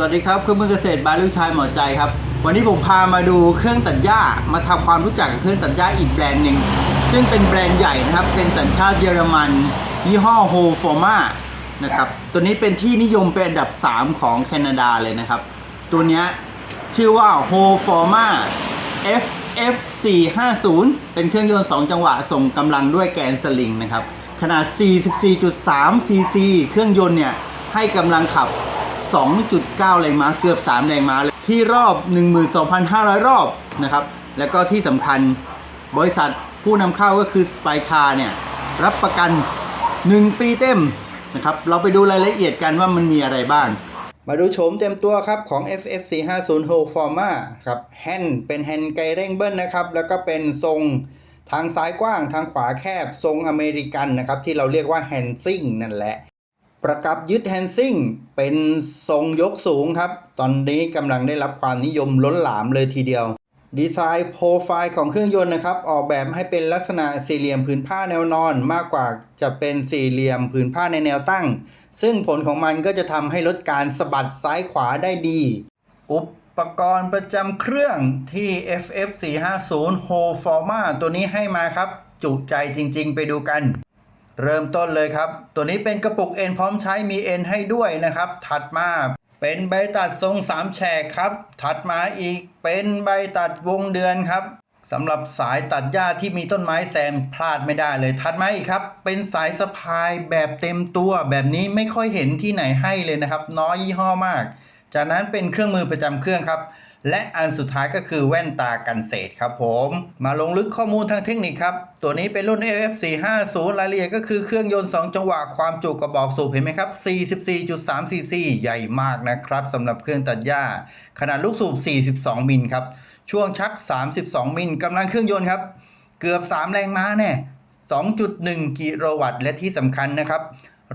สวัสดีครับเครื่องมือเกษตรบายลูกชายหมอใจครับ วันนี้ผมพามาดูเครื่องตัดหญ้ามาทำความรู้จักกับเครื่องตัดหญ้าอีกแบรนด์หนึ่งซึ่งเป็นแบรนด์ใหญ่นะครับ เป็นสัญชาติเยอรมัน ยี่ห้อโฮฟอร์มานะครับตัวนี้เป็นที่นิยมเป็นอันดับ 3 ของแคนาดาเลยนะครับ ตัวเนี้ยชื่อว่า h o f o r m a FF 450 เป็นเครื่องยนต์ 2 จังหวะส่งกำลังด้วยแกนสลิงนะครับขนาด 44.3 cc เครื่องยนต์เนี่ยให้กำลังขับ 2.9 แรงม้าเกือบ 3 แรงม้าเลยที่รอบ 12,500 รอบนะครับ แล้วก็ที่สำคัญบริษัทผู้นำเข้าก็คือ s p y c a r เนี่ย รับประกัน 1 ปีเต็มนะครับ เราไปดูรายละเอียดกันว่ามันมีอะไรบ้าง มาดูโฉมเต็มตัวครับของ FF 450 h o f o r m a ครับแฮนด์เป็นแฮนด์ไกเร่งเบิ้ลนะครับ แล้วก็เป็นทรงทางซ้ายกว้างทางขวาแคบทรงอเมริกันนะครับ ที่เราเรียกว่าแฮนซิ่งนั่นแหละ ประกับยึดแฮนซิ่งเป็นทรงยกสูงครับ ตอนนี้กำลังได้รับความนิยมล้นหลามเลยทีเดียว ดีไซน์โปรไฟล์ของเครื่องยนต์นะครับ ออกแบบให้เป็นลักษณะสี่เหลี่ยมผืนผ้าแนวนอน มากกว่าจะเป็นสี่เหลี่ยมผืนผ้าในแนวตั้ง ซึ่งผลของมันก็จะทำให้ลดการสะบัดซ้ายขวาได้ดี อุปกรณ์ประจำเครื่องที่ FF 450 h o f o r m a ตัวนี้ให้มาครับ จุใจจริง ๆ ไปดูกัน เริ่มต้นเลยครับ ตัวนี้เป็นกระปุกเอ็นพร้อมใช้มีเอ็นให้ด้วยนะครับ ถัดมาเป็นใบตัดทรงสามแฉกครับ ถัดมาอีกเป็นใบตัดวงเดือนครับสำหรับสายตัดหญ้าที่มีต้นไม้แซมพลาดไม่ได้เลย ถัดมาอีกครับ เป็นสายสะพายแบบเต็มตัว แบบนี้ไม่ค่อยเห็นที่ไหนให้เลยนะครับ น้อยยี่ห้อมาก จากนั้นเป็นเครื่องมือประจำเครื่องครับ และอันสุดท้ายก็คือแว่นตากันเศษครับผม มาลงลึกข้อมูลทางเทคนิคครับ ตัวนี้เป็นรุ่น AF450 รายละเอียดก็คือเครื่องยนต์ 2 จังหวะความจุกระบอกสูบเห็นไหมครับ 44.3 cc ใหญ่มากนะครับสำหรับเครื่องตัดหญ้า ขนาดลูกสูบ 42 มิลครับ ช่วงชัก 32 มิลกำลังเครื่องยนต์ครับ เกือบ 3 แรงม้าแน่2.1 กิโลวัตต์และที่สำคัญนะครับ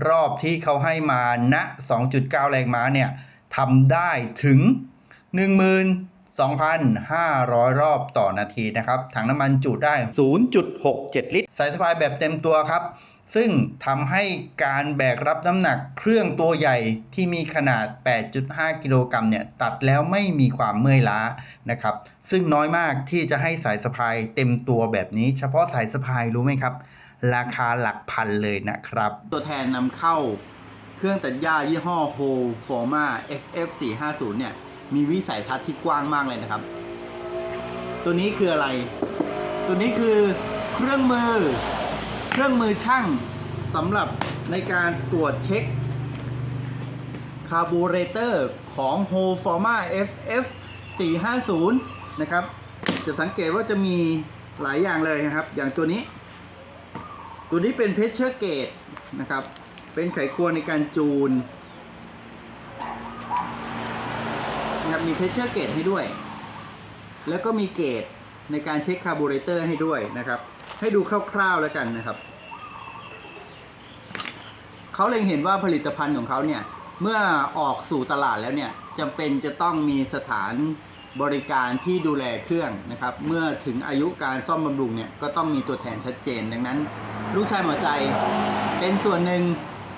รอบที่เขาให้มาณ2.9 แรงม้าเนี่ยทำได้ถึง 12,500 รอบต่อนาทีนะครับ ถังน้ำมันจุได้ 0.67 ลิตร สายสะพายแบบเต็มตัวครับ ซึ่งทำให้การแบกรับน้ำหนักเครื่องตัวใหญ่ที่มีขนาด 8.5 กิโลกรัมเนี่ยตัดแล้วไม่มีความเมื่อยล้านะครับ ซึ่งน้อยมากที่จะให้สายสะพายเต็มตัวแบบนี้ เฉพาะสายสะพายรู้ไหมครับ ราคาหลักพันเลยนะครับ ตัวแทนนำเข้าเครื่องตัดหญ้ายี่ห้อ h o f o r m a FF 450 เนี่ย มีวิสัยทัศน์ที่กว้างมากเลยนะครับ ตัวนี้คืออะไร ตัวนี้คือเครื่องมือ เครื่องมือช่างสำหรับในการตรวจเช็คคาร์บูเรเตอร์ของ h o f o r m a FF 450 นะครับ จะสังเกตว่าจะมีหลายอย่างเลยนะครับ อย่างตัวนี้ ตัวนี้เป็นเพชเชอร์เกตนะครับ เป็นไขควงในการจูน นะครับ มีเพชเชอร์เกตให้ด้วย แล้วก็มีเกตในการเช็คคาร์บูเรเตอร์ให้ด้วยนะครับ ให้ดูคร่าวๆแล้วกันนะครับ เขาเล็งเห็นว่าผลิตภัณฑ์ของเขาเนี่ย เมื่อออกสู่ตลาดแล้วเนี่ยจำเป็นจะต้องมีสถานบริการที่ดูแลเครื่องนะครับ เมื่อถึงอายุการซ่อมบำรุงเนี่ยก็ต้องมีตัวแทนชัดเจน ดังนั้น ลูกชายหมอใจเป็นส่วนหนึ่ง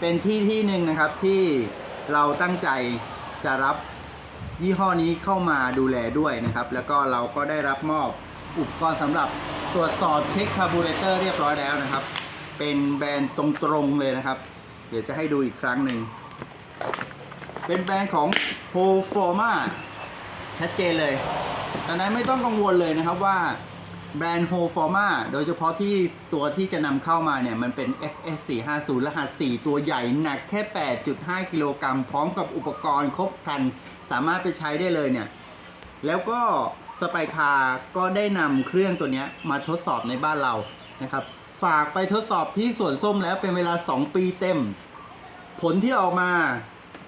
เป็นที่ที่หนึ่งนะครับที่เราตั้งใจจะรับ ยี่ห้อนี้เข้ามาดูแลด้วยนะครับ แล้วก็เราก็ได้รับมอบอุปกรณ์สำหรับตรวจสอบเช็คคาร์บูเรเตอร์เรียบร้อยแล้วนะครับ เป็นแบรนด์ตรงๆเลยนะครับ เดี๋ยวจะให้ดูอีกครั้งหนึ่ง เป็นแบรนด์ของโฮฟอร์มาชัดเจนเลยดังนั้นไม่ต้องกังวลเลยนะครับว่า แบรนด์ h o f o r m a โดยเฉพาะที่ตัวที่จะนำเข้ามาเนี่ย มันเป็น FS 450รหัส 4 ตัวใหญ่หนักแค่ 8.5 กิโลกรัมพร้อมกับอุปกรณ์ครบครัน สามารถไปใช้ได้เลยเนี่ย แล้วก็สไปคาก็ได้นำเครื่องตัวนี้มาทดสอบในบ้านเรานะครับ ฝากไปทดสอบที่สวนส้มแล้วเป็นเวลา 2 ปีเต็ม ผลที่ออกมา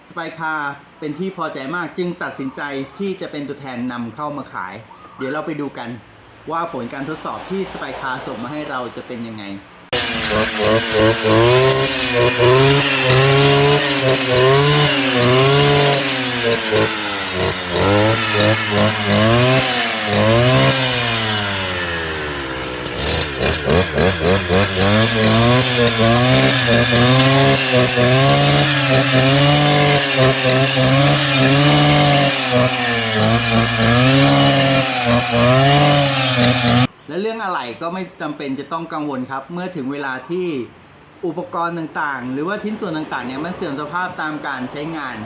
สไปคาเป็นที่พอใจมากจึงตัดสินใจที่จะเป็นตัวแทนนำเข้ามาขาย เดี๋ยวเราไปดูกัน ว่าผลการทดสอบที่สไปคาส่งมาให้เราจะเป็นยังไง Thank you. ก็ไม่จำเป็นจะต้องกังวลครับ เมื่อถึงเวลาที่อุปกรณ์ต่างๆ หรือว่าชิ้นส่วนต่างๆเนี่ยมันเสื่อมสภาพตามการใช้งาน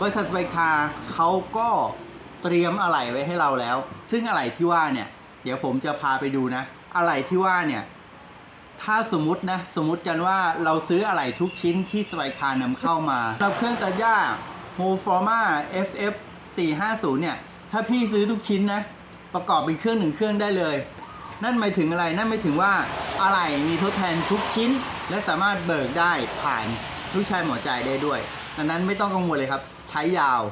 บริษัทสไปคาเขาก็เตรียมอะไหล่ไว้ให้เราแล้ว ซึ่งอะไหล่ที่ว่าเนี่ย เดี๋ยวผมจะพาไปดูนะ อะไหล่ที่ว่าเนี่ยถ้าสมมตินะสมมติกันว่าเราซื้ออะไหล่ทุกชิ้นที่สไปคานำเข้ามาสำหรับเครื่องตัดหญ้า h o f o r m a FF 450เนี่ยถ้าพี่ซื้อทุกชิ้นนะ ประกอบเป็นเครื่องหนึ่งเครื่องได้เลย นั่นหมายถึงอะไร นั่นหมายถึงว่าอะไหล่มีทดแทนทุกชิ้น และสามารถเบิกได้ผ่านลูกชายหมอใจได้ด้วยดังนั้นไม่ต้องกังวลเลยครับ ใช้ยาว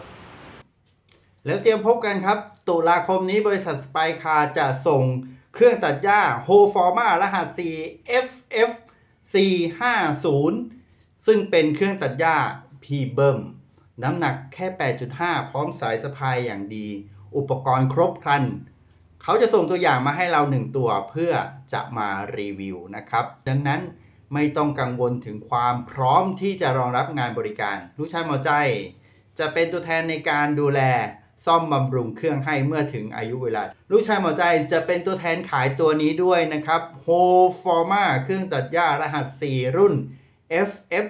แล้วเตรียมพบกันครับ ตุลาคมนี้บริษัทสไปคาจะส่งเครื่องตัดหญ้า h o f o r m a รหัส 4 FF 450 ซึ่งเป็นเครื่องตัดหญ้า p b e m น้ำหนักแค่ 8.5 พร้อมสายสะพายอย่างดี อุปกรณ์ครบครัน เขาจะส่งตัวอย่างมาให้เราหนึ่งตัวเพื่อจะมารีวิวนะครับ ดังนั้นไม่ต้องกังวลถึงความพร้อมที่จะรองรับงานบริการ ลูกชายหมอใจ จะเป็นตัวแทนในการดูแลซ่อมบำรุงเครื่องให้เมื่อถึงอายุเวลา ลูกชายหมอใจจะเป็นตัวแทนขายตัวนี้ด้วยนะครับ h o f o r m a เครื่องตัดหญ้ารหัส 4 รุ่น FF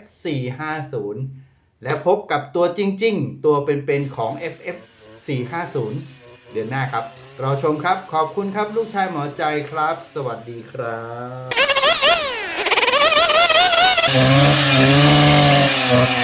450 และพบกับตัวจริง ๆ ตัวเป็นๆของ FF 450 เดือนหน้าครับรอชมครับ ขอบคุณครับลูกชายหมอใจครับ สวัสดีครับ